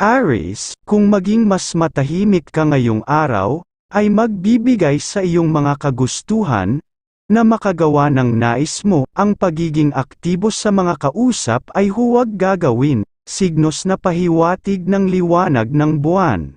Aries, kung maging mas matahimik ka ngayong araw, ay magbibigay sa iyong mga kagustuhan, na makagawa ng nais mo, ang pagiging aktibo sa mga kausap ay huwag gagawin, signos na pahiwatig ng liwanag ng buwan.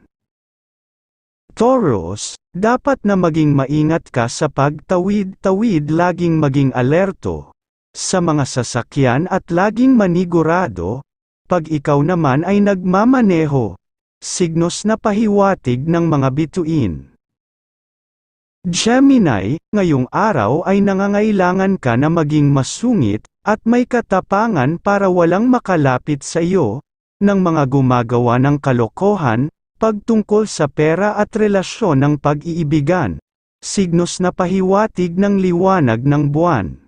Taurus, dapat na maging maingat ka sa pagtawid-tawid laging maging alerto, sa mga sasakyan at laging manigurado, pag ikaw naman ay nagmamaneho, signos na pahiwatig ng mga bituin. Gemini, ngayong araw ay nangangailangan ka na maging masungit, at may katapangan para walang makalapit sa iyo, ng mga gumagawa ng kalokohan, pagtungkol sa pera at relasyon ng pag-iibigan, signos na pahiwatig ng liwanag ng buwan.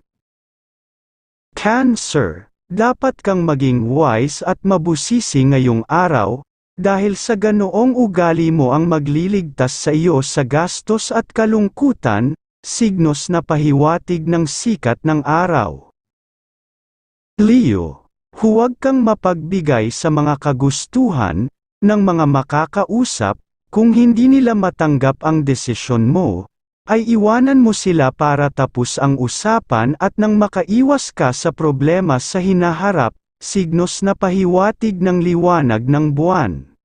Cancer, dapat kang maging wise at mabusisi ngayong araw, dahil sa ganoong ugali mo ang magliligtas sa iyo sa gastos at kalungkutan, signos na pahiwatig ng sikat ng araw. Leo, huwag kang mapagbigay sa mga kagustuhan, ng mga makakausap, kung hindi nila matanggap ang desisyon mo, ay iwanan mo sila para tapos ang usapan at nang makaiwas ka sa problema sa hinaharap, signos na pahiwatig ng liwanag ng buwan.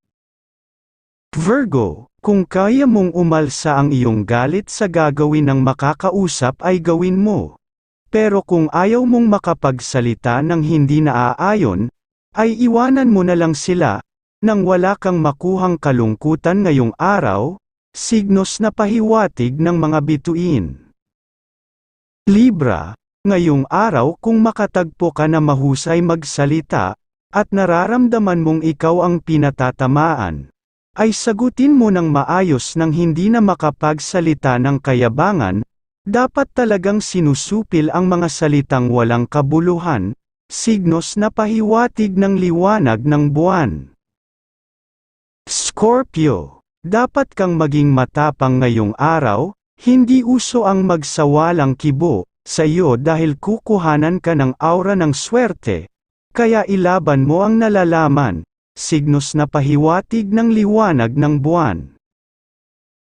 Virgo, kung kaya mong umalsa ang iyong galit sa gagawin ng makakausap ay gawin mo. Pero kung ayaw mong makapagsalita ng hindi naaayon, ay iwanan mo na lang sila, nang wala kang makuhang kalungkutan ngayong araw, signos na pahiwatig ng mga bituin. Libra, ngayong araw kung makatagpo ka na mahusay magsalita, at nararamdaman mong ikaw ang pinatatamaan, ay sagutin mo ng maayos nang hindi na makapagsalita ng kayabangan, dapat talagang sinusupil ang mga salitang walang kabuluhan, signos na pahiwatig ng liwanag ng buwan. Scorpio, dapat kang maging matapang ngayong araw, hindi uso ang magsawalang kibo, sa iyo dahil kukuhanan ka ng aura ng swerte, kaya ilaban mo ang nalalaman, signos na pahiwatig ng liwanag ng buwan.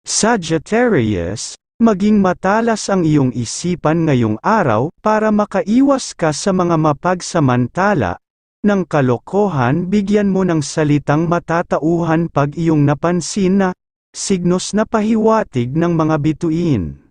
Sagittarius, maging matalas ang iyong isipan ngayong araw para makaiwas ka sa mga mapagsamantala, ng kalokohan bigyan mo ng salitang matatauhan pag iyong napansin na, signos na pahiwatig ng mga bituin.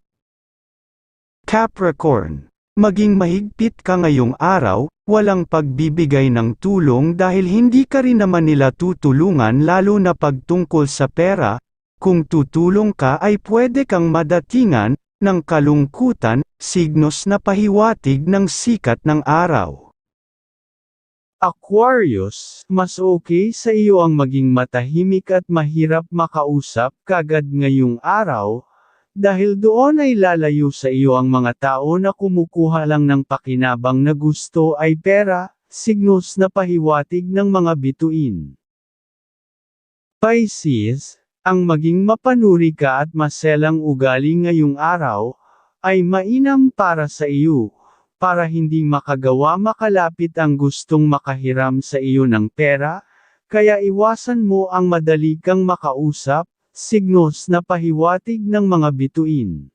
Capricorn, maging mahigpit ka ngayong araw, walang pagbibigay ng tulong dahil hindi ka rin naman nila tutulungan lalo na pagtungkol sa pera, kung tutulong ka ay pwede kang madatingan, ng kalungkutan, signos na pahiwatig ng sikat ng araw. Aquarius, mas okay sa iyo ang maging matahimik at mahirap makausap kagad ngayong araw, dahil doon ay lalayo sa iyo ang mga tao na kumukuha lang ng pakinabang na gusto ay pera, signos na pahiwatig ng mga bituin. Pisces, ang maging mapanuri ka at maselang ugali ngayong araw, ay mainam para sa iyo, para hindi makagawa makalapit ang gustong makahiram sa iyo ng pera, kaya iwasan mo ang madali kang makausap, signos na pahiwatig ng mga bituin.